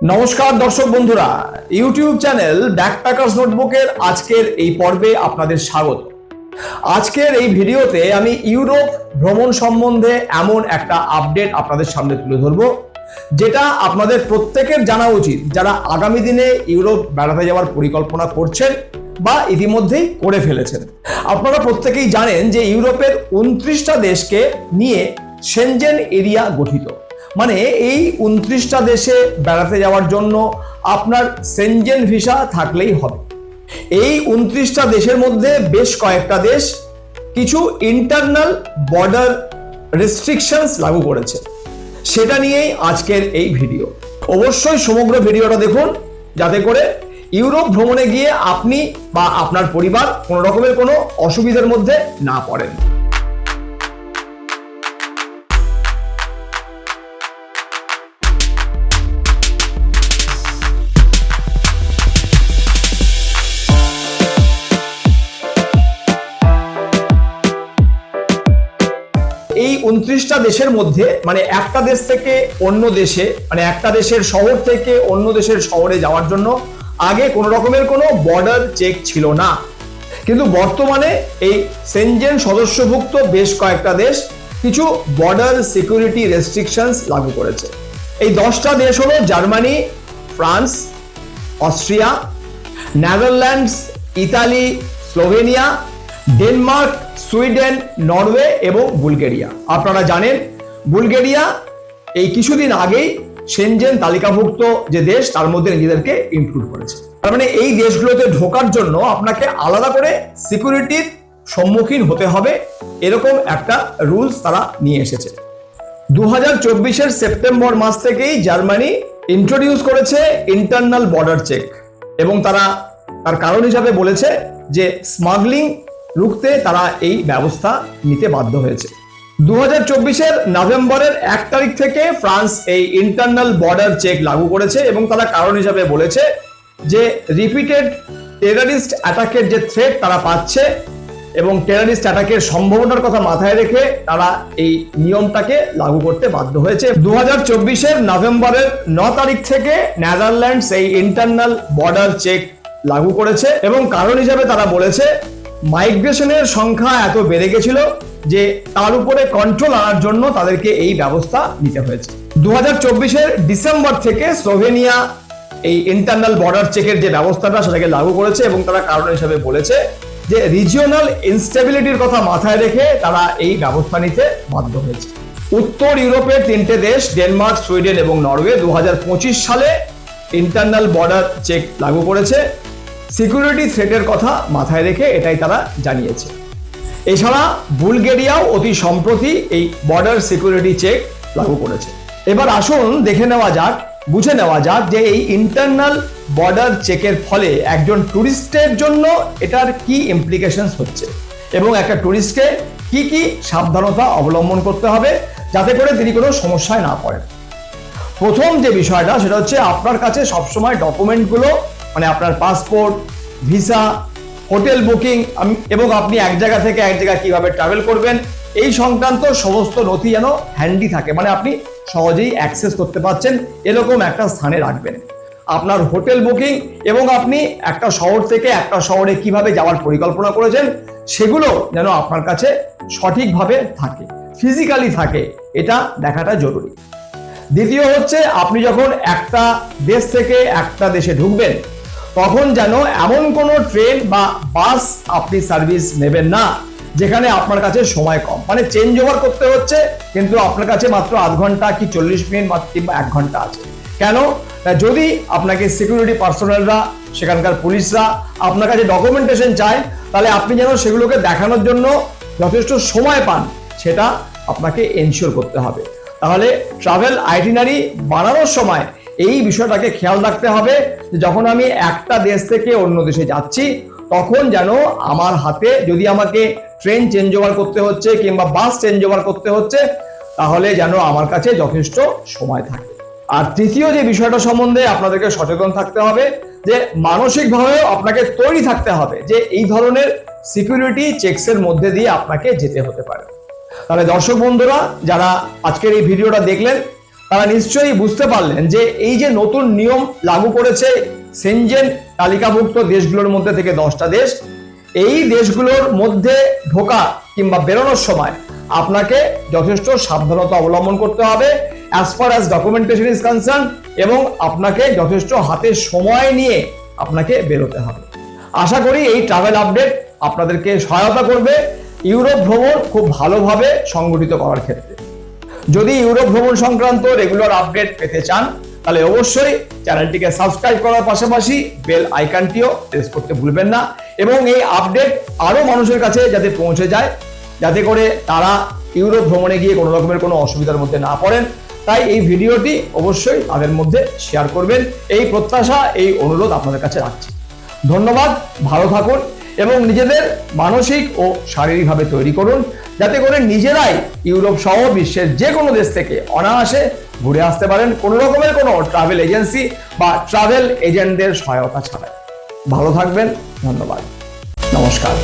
নমস্কার, দর্শক বন্ধুরা। ইউটিউব চ্যানেল ব্যাকপ্যাকার্স নোটবুকের আজকের এই পর্বে আপনাদের স্বাগত। আজকের এই ভিডিওতে আমি ইউরোপ ভ্রমণ সম্বন্ধে এমন একটা আপডেট আপনাদের সামনে তুলে ধরব, যেটা আপনাদের প্রত্যেকের জানা উচিত। যারা আগামী দিনে ইউরোপ বেড়াতে যাওয়ার পরিকল্পনা করছেন বা ইতিমধ্যেই করে ফেলেছেন, আপনারা প্রত্যেকেই জানেন যে ইউরোপের উনত্রিশটা দেশকে নিয়ে সেনজেন এরিয়া গঠিত। মানে এই উনত্রিশটা দেশে বেড়াতে যাওয়ার জন্য আপনার সেনজেন ভিসা থাকলেই হবে। এই উনত্রিশটা দেশের মধ্যে বেশ কয়েকটা দেশ কিছু ইন্টারনাল বর্ডার রেস্ট্রিকশনস লাগু করেছে। সেটা নিয়েই আজকের এই ভিডিও অবশ্যই সমগ্র ভিডিওটা দেখুন, যাতে করে ইউরোপ ভ্রমণে গিয়ে আপনি বা আপনার পরিবার কোনো রকমের কোনো অসুবিধার মধ্যে না পড়েন। এই উনত্রিশটা দেশের মধ্যে মানে একটা দেশ থেকে অন্য দেশে মানে একটা দেশের শহর থেকে অন্য দেশের শহরে যাওয়ার জন্য আগে কোনো রকমের কোনো বর্ডার চেক ছিল না। কিন্তু বর্তমানে এই সেনজেন সদস্যভুক্ত বেশ কয়েকটা দেশ কিছু বর্ডার সিকিউরিটি রেস্ট্রিকশনস লাগু করেছে। এই দশটা দেশ হলো Germany, France, Austria, Netherlands, Italy, Slovenia Denmark, Sweden, Norway এবং বুলগেরিয়া। আপনারা জানেন, বুলগেরিয়া এই কিছুদিন আগেই সেনজেন তালিকাভুক্ত যে দেশ, তার মধ্যে নিজেদেরকে ইনক্লুড করেছে। তার মানে এই দেশগুলোতে ঢোকার জন্য আপনাকে আলাদা করে সিকিউরিটির সম্মুখীন হতে হবে, এরকম একটা রুলস তারা নিয়ে এসেছে। দু হাজার সেপ্টেম্বর মাস থেকেই জার্মানি ইন্ট্রোডিউস করেছে ইন্টারনাল বর্ডার চেক এবং তারা তার কারণ হিসাবে বলেছে যে স্মাগলিং রুখতে তারা এই ব্যবস্থা নিতে বাধ্য হয়েছে। দু হাজার চব্বিশের নভেম্বরের এক তারিখ থেকে ফ্রান্স এই ইন্টারনাল বর্ডার চেক লাগু করেছে এবং তারা কারণ হিসাবে বলেছে যে রিপিটেড টেরারিস্ট অ্যাটাকের যে থ্রেট তারা পাচ্ছে এবং টেরারিস্ট অ্যাটাকের সম্ভাবনার কথা মাথায় রেখে তারা এই নিয়মটাকে লাগু করতে বাধ্য হয়েছে। দু হাজার চব্বিশের নভেম্বরের ন তারিখ থেকে নেদারল্যান্ডস এই ইন্টারনাল বর্ডার চেক লাগু করেছে এবং কারণ হিসাবে তারা বলেছে মাইগ্রেশনের সংখ্যা এত বেড়ে গেছিল যে তার উপরে কন্ট্রোল আনার জন্য তাদেরকে এই ব্যবস্থা নিতে হয়েছে। দু হাজার ডিসেম্বর থেকে স্লোভেনিয়া এই ইন্টারনাল বর্ডার চেকের যে ব্যবস্থাটা সেটাকে লাগু করেছে এবং তারা কারণ হিসাবে বলেছে যে রিজিওনাল ইনস্টেবিলিটির কথা মাথায় রেখে তারা এই ব্যবস্থা নিতে বাধ্য হয়েছে। উত্তর ইউরোপের তিনটে দেশ, ডেনমার্ক, সুইডেন এবং নরওয়ে দু হাজার পঁচিশ সালে ইন্টারনাল বর্ডার চেক লাগু করেছে। সিকিউরিটি থ্রেটের কথা মাথায় রেখে এটাই তারা জানিয়েছে। এছাড়া বুলগেরিয়াও অতি সম্প্রতি এই বর্ডার সিকিউরিটি চেক লাগু করেছে। এবার আসুন দেখে নেওয়া যাক, বুঝে নেওয়া যাক যে এই ইন্টারনাল বর্ডার চেকের ফলে একজন ট্যুরিস্টের জন্য এটার কি ইমপ্লিকেশনস হচ্ছে এবং একটা ট্যুরিস্টকে কি কি সাবধানতা অবলম্বন করতে হবে যাতে করে তিনি কোনো সমস্যায় না পড়েন। প্রথম যে বিষয়টা সেটা হচ্ছে আপনার কাছে সবসময় ডকুমেন্টগুলো মানে আপনার পাসপোর্ট ভিসা হোটেল বুকিং এবং আপনি এক জায়গা থেকে এক জায়গায় কীভাবে ট্রাভেল করবেন, এই সংক্রান্ত সমস্ত নথি যেন হ্যান্ডি থাকে। মানে আপনি সহজেই অ্যাক্সেস করতে পারছেন, এরকম একটা স্থানে রাখবেন। আপনার হোটেল বুকিং এবং আপনি একটা শহর থেকে একটা শহরে কীভাবে যাওয়ার পরিকল্পনা করেছেন, সেগুলো যেন আপনার কাছে সঠিকভাবে থাকে ফিজিক্যালি থাকে, এটা দেখাটা জরুরি। দ্বিতীয় হচ্ছে, আপনি যখন একটা দেশ থেকে একটা দেশে ঢুকবেন তখন যেন এমন কোনো ট্রেন বা বাস আপনি সার্ভিস নেবেন না, যেখানে আপনার কাছে সময় কম। মানে চেঞ্জ ওভার করতে হচ্ছে, কিন্তু আপনার কাছে মাত্র আধ ঘণ্টা কি চল্লিশ মিনিট কিংবা এক ঘণ্টা আছে। কেন? যদি আপনাকে সিকিউরিটি পার্সোনালরা সেখানকার পুলিশরা আপনার কাছে ডকুমেন্টেশন চায়, তাহলে আপনি যেন সেগুলোকে দেখানোর জন্য যথেষ্ট সময় পান, সেটা আপনাকে এনশিওর করতে হবে। তাহলে ট্রাভেল আইটিনারি বানানোর সময় এই বিষয়টাকে খেয়াল রাখতে হবে যে যখন আমি একটা দেশ থেকে অন্য দেশে যাচ্ছি, তখন যেন আমার হাতে যদি আমাকে ট্রেন চেঞ্জ ওভার করতে হচ্ছে কিংবা বাস চেঞ্জ ওভার করতে হচ্ছে, তাহলে যেন আমার কাছে যথেষ্ট সময় থাকে। আর তৃতীয় যে বিষয়টা সম্বন্ধে আপনাদেরকে সচেতন থাকতে হবে, যে মানসিকভাবেও আপনাকে তৈরি থাকতে হবে যে এই ধরনের সিকিউরিটি চেকসের মধ্যে দিয়ে আপনাকে যেতে হতে পারে। তাহলে দর্শক বন্ধুরা, যারা আজকের এই ভিডিওটা দেখলেন তারা নিশ্চয়ই বুঝতে পারলেন যে এই যে নতুন নিয়ম লাগু করেছে সেনজেন তালিকাভুক্ত দেশগুলোর মধ্যে থেকে দশটা দেশ, এই দেশগুলোর মধ্যে ঢোকা কিংবা বেরোনোর সময় আপনাকে যথেষ্ট সাবধানতা অবলম্বন করতে হবে as far as documentation is concern এবং আপনাকে যথেষ্ট হাতে সময় নিয়ে আপনাকে বেরোতে হবে। আশা করি এই ট্রাভেল আপডেট আপনাদেরকে সহায়তা করবে। ইউরোপ ভ্রমণ খুব ভালোভাবে সংগঠিত করার ক্ষেত্রে। যদি ইউরোপ ভ্রমণ সংক্রান্ত রেগুলার আপডেট পেতে চান, তাহলে অবশ্যই চ্যানেলটিকে সাবস্ক্রাইব করার পাশাপাশি বেল আইকনটিও প্রেস করতে ভুলবেন না এবং এই আপডেট আরও মানুষের কাছে যাতে পৌঁছে যায়, যাতে করে তারা ইউরোপ ভ্রমণে গিয়ে কোনো রকমের কোনো অসুবিধার মধ্যে না পড়েন। তাই এই ভিডিওটি অবশ্যই তাদের মধ্যে শেয়ার করবেন। এই প্রত্যাশা, এই অনুরোধ আপনাদের কাছে রাখছি। ধন্যবাদ, ভালো থাকুন। এবং নিজেদের মানসিক ও শারীরিকভাবে তৈরি করুন। যাতে করে নিজেরাই ইউরোপ সহ বিশ্বের যে কোনো দেশ থেকে অনায়াসে ঘুরে আসতে পারেন। কোনো রকমের কোনো ট্রাভেল এজেন্সি বা ট্রাভেল এজেন্টদের সহায়তা ছাড়াই ভালো থাকবেন, ধন্যবাদ। নমস্কার।